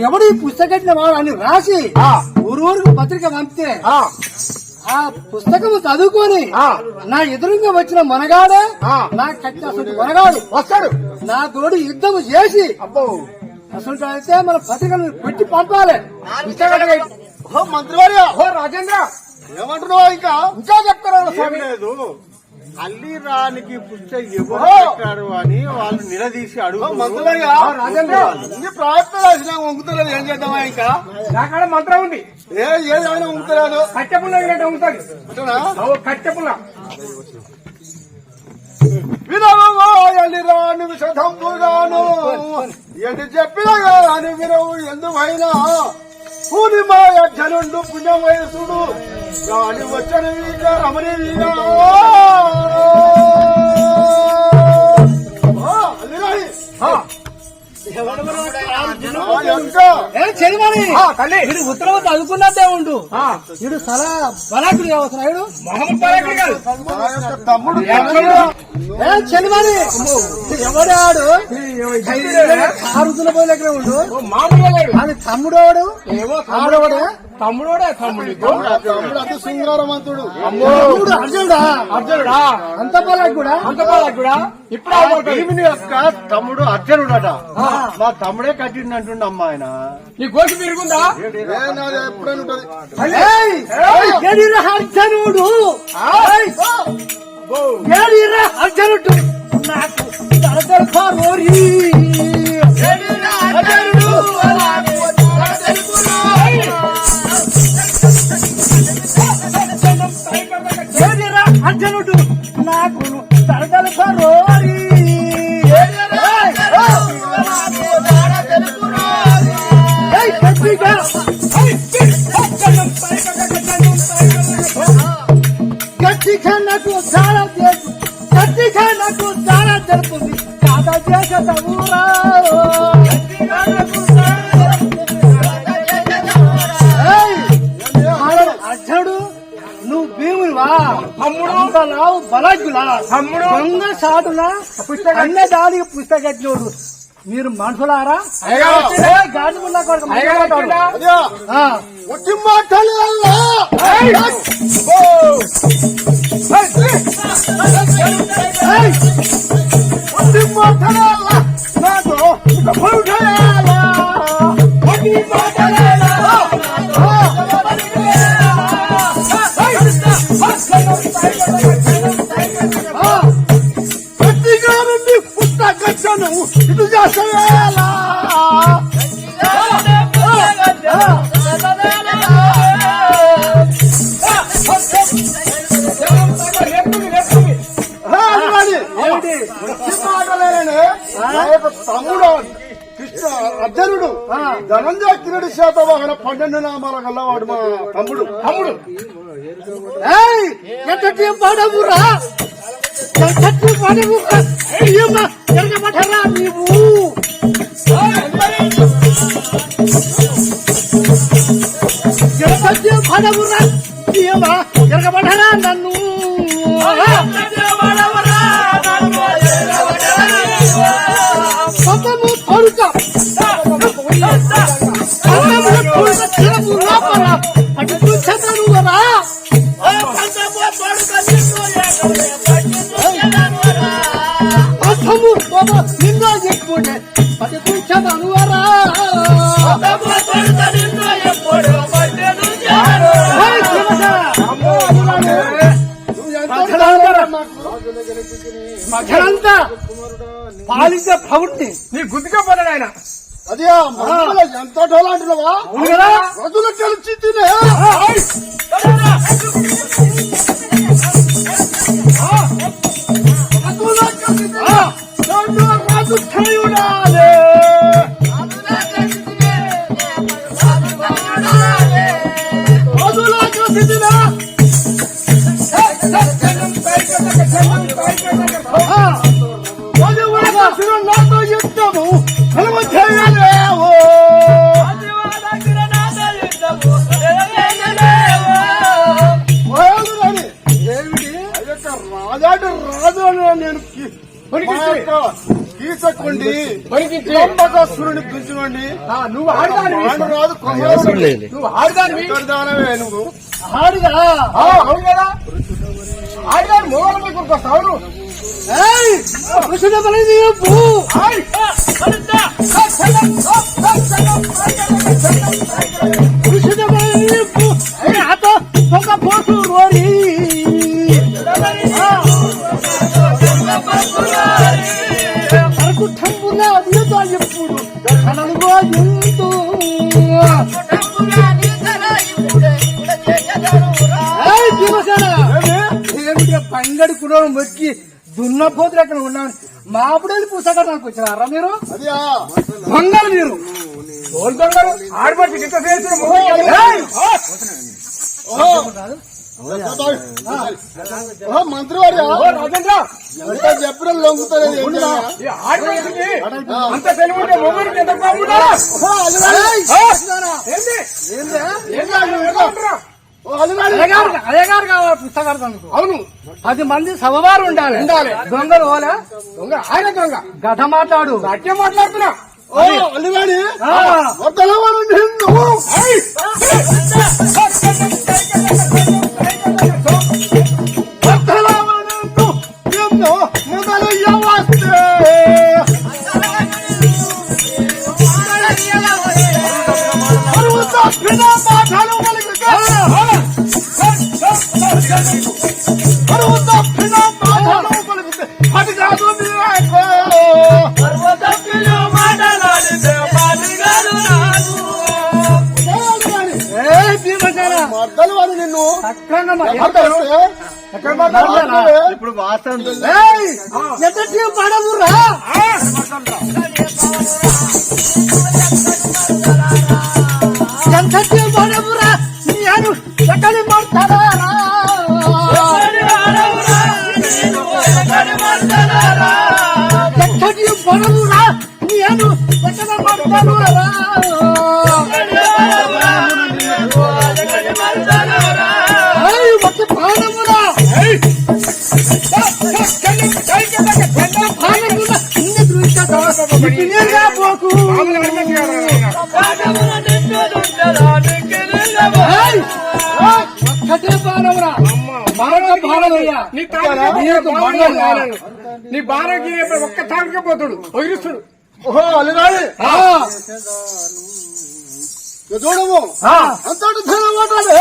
ఎవడు ఈ పుస్తకం వాడు అని రాసి ఆ. ఊరు ఊరికి పత్రిక పంపితే ఆ, ఆ పుస్తకం చదువుకొని ఆ. నా ఎదురుగా వచ్చిన మనగాడే ఆ. నా కట్టిన అసలు మనగాడు వస్తాడు. నా తోడు యుద్ధం చేసి అబ్బో. అసలు అయితే మన పత్రికను పెట్టి పంపాలి. ఓ రాజేంద్ర ఏమంటున్నావు ఇంకా? ఇంకా చెప్తారా స్వామి? లేదు. అల్లి రానికి పుస్తకం ఎవరు. పెట్టారు అని వాళ్ళు నిలదీసి అడుగు ప్రయత్నం చేసినా ఉంగుతలేదు ఏం చేద్దామా ఇంకా? నాకాడ మంత్రం ఉంది. ఏ ఏదైనా ఉంగుతలేదు కట్టె పుల్ల వినట్టు ఉంటుంది అంటేనా? ఓ కట్టె పుల్ల వినవో ఎల్లి రాని విషదంపుగాను ఎన్ని చెప్పినా అని వినవు ఎందుకైనా పూర్ణిమా అర్జనుండు పుణ్య వయసుడు గాలి వచ్చిన వీర రమణి వీర వీడు ఉత్తరం చదువుకున్నట్టే ఉండు. ఆ, వీడు సలా బలాకుడు కావచ్చు వీడు తమ్ముడు ఏ చెలిమని? ఎవడు ఆడు? కారుతున్న పోయి దగ్గర ఉండు. అది తమ్ముడోడు ఏమో ఆడోడే తమ్ముడోడే తమ్ముడు తమ్ముడు అతి శృంగారవంతుడు. తమ్ముడు అర్జునుడా? అర్జునుడా. అంత బలాకు కూడా అంత కూడా ఇప్పుడు. భీముని యొక్క తమ్ముడు అర్జునుడట. మా తమ్ముడే కట్టిండు అంటుండ అమ్మ ఆయన. నీ గోసి తిరుగుందా? అర్జునుడు? అర్జునుడు? నాకు తరతర పారోరి ఏడిరా అర్జునుడు నాకు తరతర పారోరి ఏయ్ గట్టిగా గట్టిగా నాకు చాలా తెలుసు గట్టిగా నాకు చాలా తెలుపుంది కాదా చేస ఊరా తమ్ముడు. దొంగ సాటున అన్న దానికి పుస్తకజ్ఞుడు. మీరు మనుషులారా? అయ్యగా వచ్చిందా? మాటలేనని నా యొక్క తమ్ముడు కృష్ణ అర్జునుడు ధనంజయ కిరీడి శాతవాహన పన్నెండు నామాల గల్లవాడు మా తమ్ముడు. తమ్ముడు! ఎంతటి పడవురా? పడవురా? ಮಠರಾ ನೀವು ಜಲಪದ್ಯ ಭಾಗವು ರಾಜ್ಯವ ಜರಗ ಮಠರಾ ನನ್ನು నీ గుద్దుగా పోతాడు ఆయన. అదే లంబకాసురుని దుంచుకోండి ఆ, నువ్వు ఆడదానివి వాడు రాదు. నువ్వు దానవే నువ్వు. ఆడుగా ఆ, అవును కదా. ఆడదాని మొగల మీద కొనుక్కొస్తావు అవును. దున్నపోతులు ఎక్కడ ఉన్నాను మాపుడేది పుస్తకానికి వచ్చినారా మీరు? దొంగలు మీరు. దొంగలు? మంత్రి? ఈ ఆడబడికి అంత తెలివి ఉంటే మొగడికి ఎంత బాగుంటారా అయ్యగారు కావాలి పుస్తకానికి అవును. పది మంది సభవారు ఉండాలి. ఉండాలి. దొంగలు ఓలా దొంగ ఆయన దొంగ. గత మాట్లాడు. సత్యం మాట్లాడుతున్నా. ఓ అది కాదు నీకు. ఏయ్ భీమసేన మద్దలు ఇప్పుడు వాస్తవం ఏయ్! ఎద్దటి పడదురా ఎంతటి నేను ఎక్కడి మాట్లాడారా ఎంతటి పడదురా నేను ఎక్కడ మాట్లాడారా ఏయ్, ఒక ప్రాణమురా ప్రాణమురా ఇన్ని దృశ్యత ఇన్నేరుగా పోకు ఏయ్! ఒక్కటే ప్రాణమురా మరొక ప్రాణమయ్యా నీ తాగితే నీకు మండలం కాలేదు. నీ బారకి ఒక్క తాగికే పోతాడు వదిలిస్తుడు ఓహో ఆ, చూడము ధనం మాట్లాడే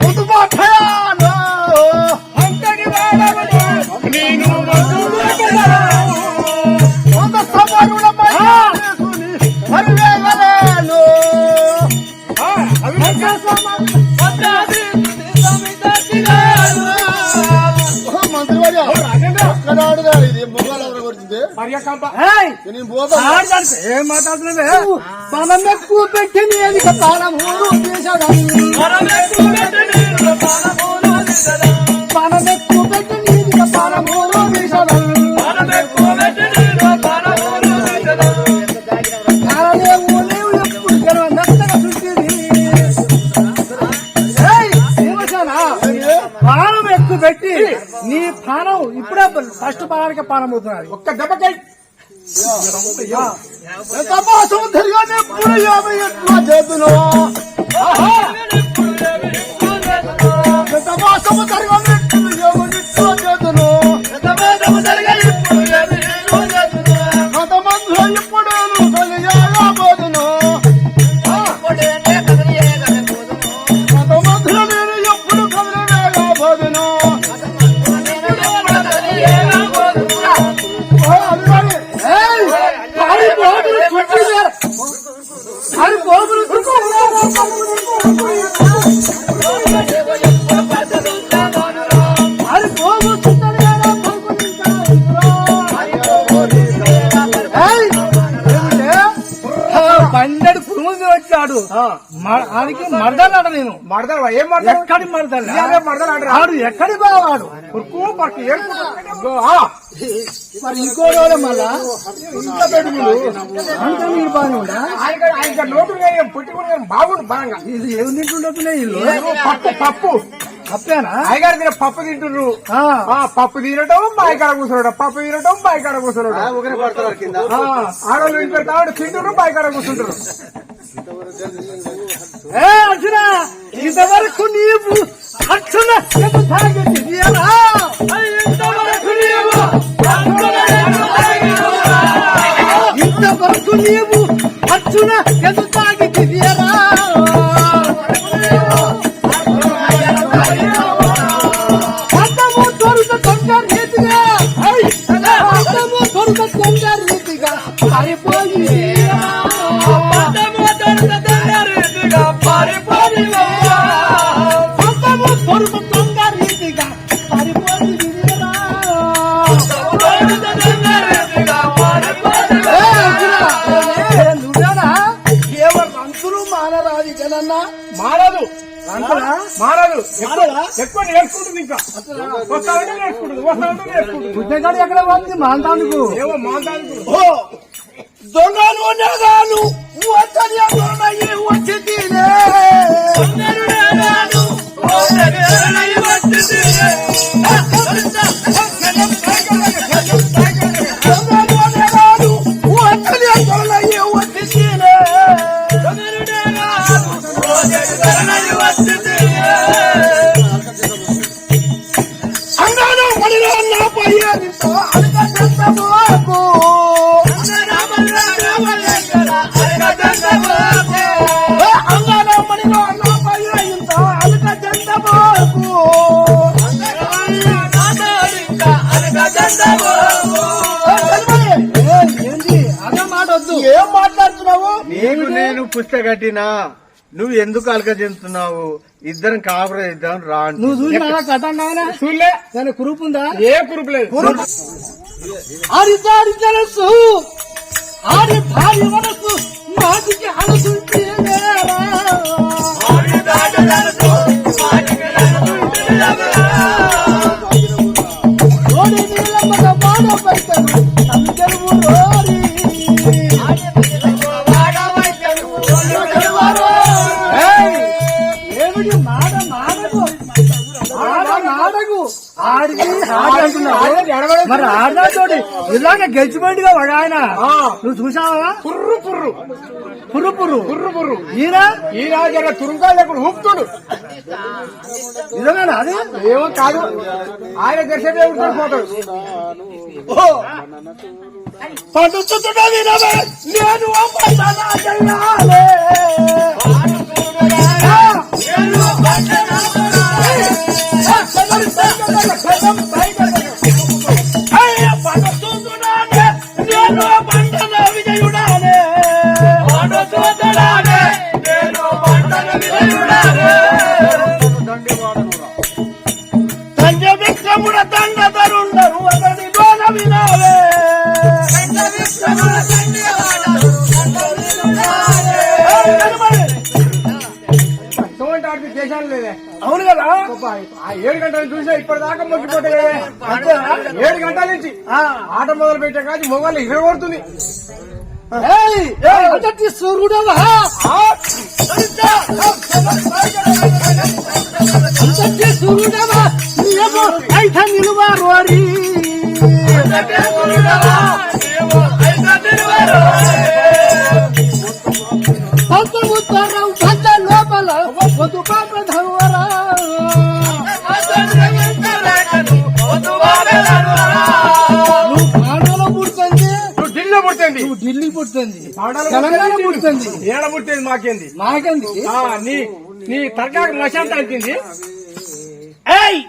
ముందు మాట్లాడాను ఏం మాట్లాడుతున్నావే మనం ఎక్కువ పెట్టి నేను ప్రాణము తీసాడు మనం ఎక్కువ ఫస్ట్ ప్రాణానికి ప్రాణం అవుతున్నది. ఒక్క దెబ్బకై. తిరిగానే ఎప్పుడు యాభై ఎట్లా చేతును ఎంత ఎక్కడి మర్దలు? ఆడు ఎక్కడి బావాడు. మరి ఇంకో రోజు మళ్ళా? ఇంత పెట్టుకులు అంత మీరు ఆయన ఆయన నోటు పుట్టుకుని బాగుండు బాగా. ఇది ఏమి తింటుండే ఇల్లు పప్పు పప్పు. అప్పేనా అయ్యగారు తిన పప్పు. ఆ, పప్పు తినటం బాయికాడ కూర్చోడం పప్పు తినటం బాయికాడ కూర్చోడం ఆ, ఆడవాళ్ళు ఇంటి పెడతా తింటున్నారు బాయికాడ కూర్చుంటారు. అర్జున ఇంతవరకు నీవు అర్జున ఇంతవరకు నీవు అర్జున ఎంత తాగితివియరా? ఇంతవరకు మారదు ఎక్కువ నేర్చుకుంటుంది ఇంకా. నేర్చుకుంటుంది బుద్ధగాడు ఎక్కడ మాంతానికి. ఏమో వచ్చి పుస్తకట్టినా నువ్వు ఎందుకు అలక చెందుతున్నావు? ఇద్దరం కాపురం ఇద్దాం రా. నువ్వు చూసినా చూడలే. దాని కురూపు ఉందా? ఏ కురుపు లేదు. తెలుసు. భార్య మనసు. మాటికి రోడి నీలమ్మల ఆడికి ఆడంటున్నావు మరి ఆడినాతోటి ఇలాగే గెలిచిపోయింది వాడు ఆయన ఆ. నువ్వు చూసావా పుర్రు పుర్రు పుర్రు పుర్రు పుర్రు పుర్రు ఈయన ఈ రాజు తురుంగా లేకుండా ఊపుతాడు నిజమేనా అది ఏమో కాదు ఆయన దర్శనం పోతాడు పండుతుందా వినవే నేను నేను ఏడు గంటలు చూసా ఇప్పటిదాకా మొక్కిపోతే? ఏడు గంటల నుంచి. ఆట మొదలు పెట్టే కాదు మొగలు ఇరవై కొడుతుంది. అంతటి సూర్యుడవా? నిలువ రోరి పంతము తరం లోపల వధు పాప ఢిల్లీ పుడుతుంది. పాడాలు తెలంగాణ పుట్టింది. పుడుతుంది. ఏడ పుట్టింది మాకేంది? నాకంది ఆ, నీ నీ తరకాకు మశాంత అంటింది. ఏయ్!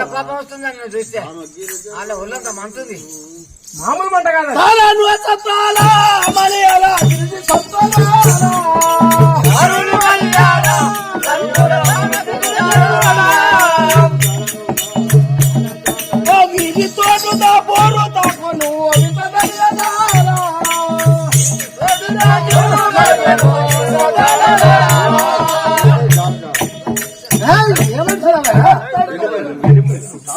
నిన్ను కోపం చూస్తే? వాళ్ళ మంటుంది మామూలు మంట కాదు తాళాను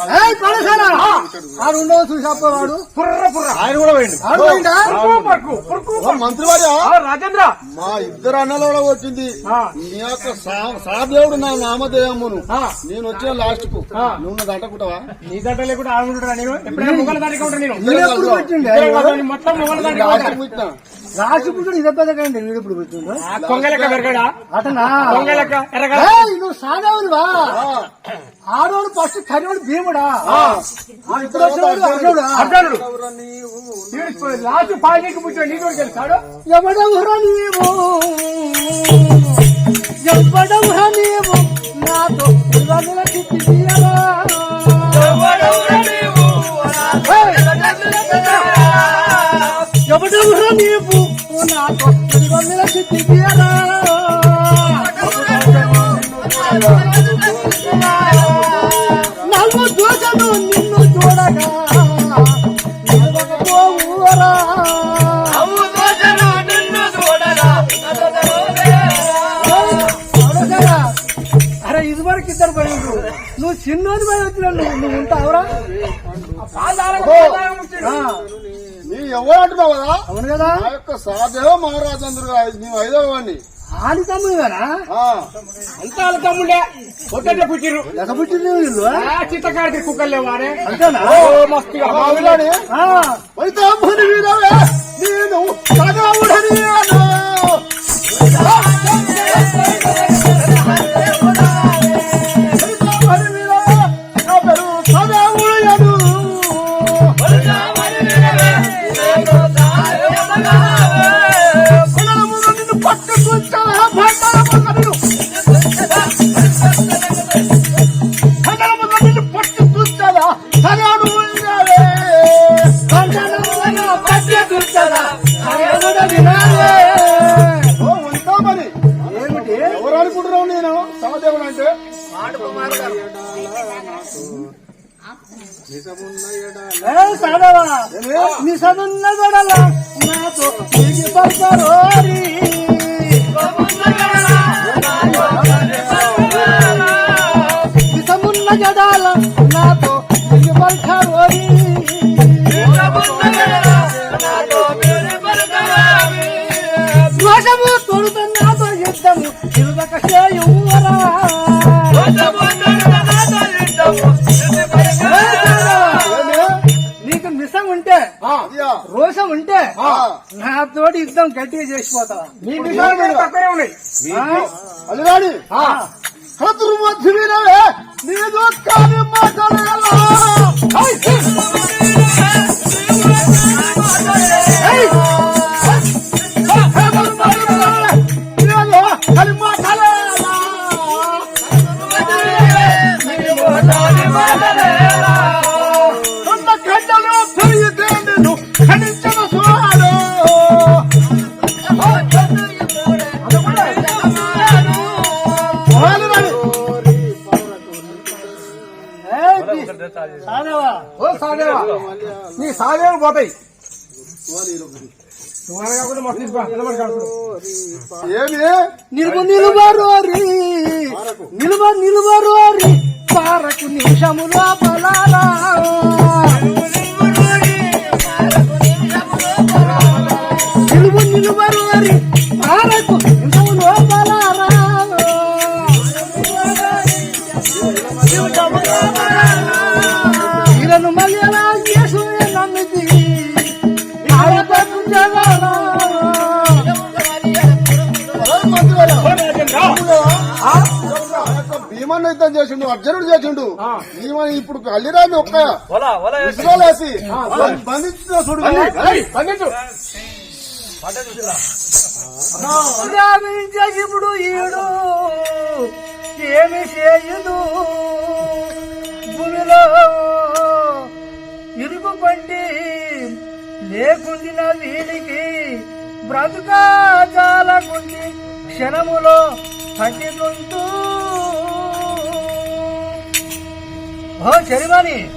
Ah! ఆ రెండో చూసాడు పుర్ర పుర్ర. ఆయన కూడా పోయింది ఆడు పోయిందా? పురుకు పరుకు, పురుకు ఓ మంత్రివాడా? ఆ, రాజేంద్ర. మా ఇద్దరు అన్నలు కూడా వచ్చింది. ఆ. నీ యొక్క సా- సాదేవుడు నా నామధేయమును. ఆ. నేను వచ్చిన లాస్ట్కు. నువ్వు నా దంటకుంటావా? నీ దగ్గర లేకుండా ఆడుకుంటున్నా నేను? ఎప్పుడైనా మొగల నేను? మొత్తం మొగల ఇదే పెద్దకండి వీడు ఇప్పుడు పెట్టిండు ఆ కొంగ లెక్క పెరగడా? అటనా కొంగ లెక్క ఎరగడా? ఏయ్, నువ్వు సాగవులువా ఆడోడు ఫస్ట్ కరివాడు భీముడా? లాస్ట్ పాయింట్ పుట్టిన నీకు కూడా తెలుసాడు ఎవడవురా నీవు? ఎవడవురా నీవు? నాతో ఎవడవురా నీవు? నాతో చిట్టి తీయరా? నన్ను చూసను నిన్ను చూడగా నిలవకపోవురా. అవునరా? అరే ఇది వరకు ఇద్దరు పోయిండ్రు నువ్వు చిన్నోని పోయి వచ్చిన నువ్వు నువ్వు ఉంటావురా? ఆ, నీ ఎవరు అంటున్నావు కదా? అవును కదా. యొక్క సాదేవ నీవు ఐదవ వాడిని ఆడి తమ్ముడుగానా ఆ. అంతా వాళ్ళ తమ్ముడే. పొద్దున్నే పుట్టిరు ఎగ పుట్టిన వీళ్ళు? ఆ చిత్తకాడికి కుక్కలు వారే అంతేనా? మస్తుగా. నేను సగవుడని నీకు మిసం ఉంటే రోషం ఉంటే ఆ. నాతోటి యుద్ధం గట్టిగా చేసిపోతావా? నీ నిజాలు కూడా తక్కువే ఉన్నాయి అల్లిరాని కతురు సాదేవా నీ సాదేవులు పోతాయి. నువ్వు కాకుండా మస్తు తీసుకో నిలబడి కడుపు. ఏమి? నిలువ నిలువరోరి నిలువ నిలువరోరి పారకు నిమిషముల పాలకు యుద్ధం చేసిండు అర్జునుడు చేసిండు. ఇప్పుడు అల్లిరాని ఒక్క విసురాలేసి బంధించిన చూడు. రామించే ఇప్పుడు ఈడు. ఏమి చేయదు. భూమిలో ఇరుగు పండి లేకుండిన వీడికి బ్రతుక చాలకుండి క్షణములో పండితుంటూ ఓ చరిమాని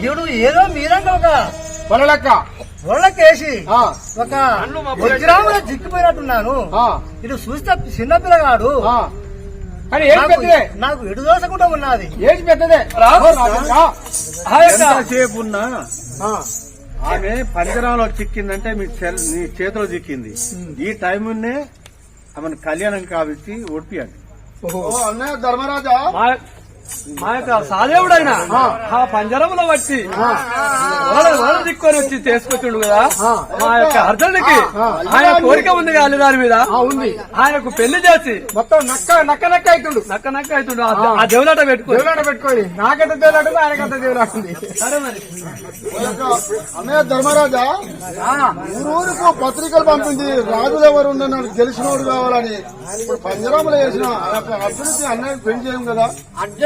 ఈడు ఏదో మీరంటే ఒక పొలలెక్క ఒళ్ళకేసి ఒక వజ్రాములో చిక్కిపోయినట్టున్నాను. ఇటు చూస్తే చిన్న పిల్లగాడు. కానీ ఏం నాకు- పెద్దదే. నాకు ఎడు దోసకుండా ఉన్నది. ఏజ్ పెద్దదే. ఉన్నా ఆమె పంజరంలో చిక్కిందంటే మీ చేతిలో చిక్కింది. ఈ టైంనే ఆమెను కళ్యాణం కావించి ఒడిపియండి ధర్మరాజా. మా యొక్క సాదేవుడైన. ఆ. పంజరంలో వచ్చి వలలు దిక్కొని వచ్చి చేసుకొచ్చిండు కదా. మా యొక్క అర్జునుడికి ఆయన కోరిక ఉంది కదా అల్లిదారి మీద. ఉంది. ఆయనకు పెళ్ళి చేసి మొత్తం నక్క నక్క నక్క అవుతుండు. నక్క నక్క అవుతుండు. ఆ- దేవులాట పెట్టుకో దేవులాట పెట్టుకోని. నాకెంత దేవులాట ఆయనకంత దేవులాట అన్నయ్య ధర్మరాజా ఊరూరుకు పత్రికలు పంపింది రాజులు ఎవరు ఉండన్నారు గెలిచినోడు కావాలని ఇప్పుడు పంజరాములు వేసిన అర్జునుడికి అన్నయ్య పెళ్ళి చేయం కదా.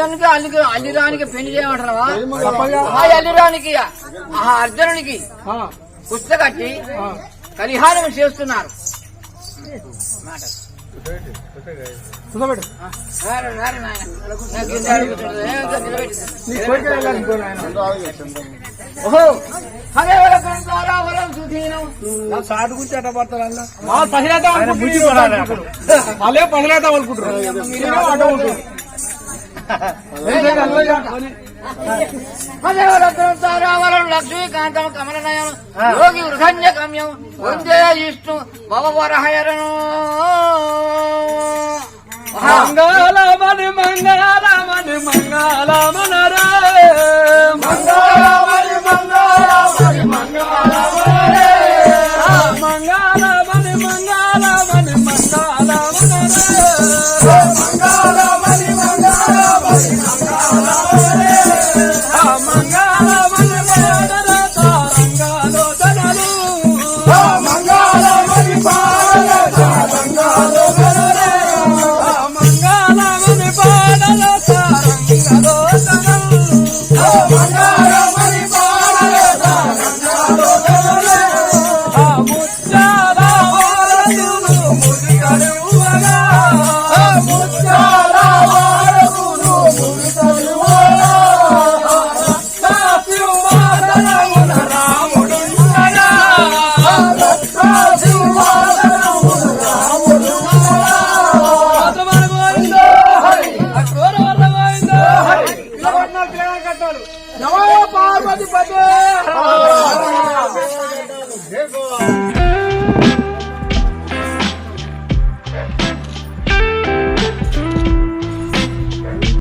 అర్జునునికి అల్లి అల్లిరానికి పెళ్ళి చేయమంటారా చేయము కదా. ఆ అల్లిరానికి ఆ అర్జునునికి పుస్తకట్టి కలిహారం చేస్తున్నారు. ఓహో. హరే వర సుధీనం. నా సాటు గురించి ఎట్ట పడతారు అన్న? మా సహిలేత వాళ్ళే పగలేత అనుకుంటారు మీరేమో అడ్డ ఉంటుంది హరే లక్ష్మీకాంతం కమలనయం యోగి వృధన్య గమ్యం వందే విష్ణు భవవర హయరను మంగళమని మంగళమని మంగళమన రే మంగళమని మంగళమని మంగళమన రే మంగళమని మంగళమని మంగళమన మంగళ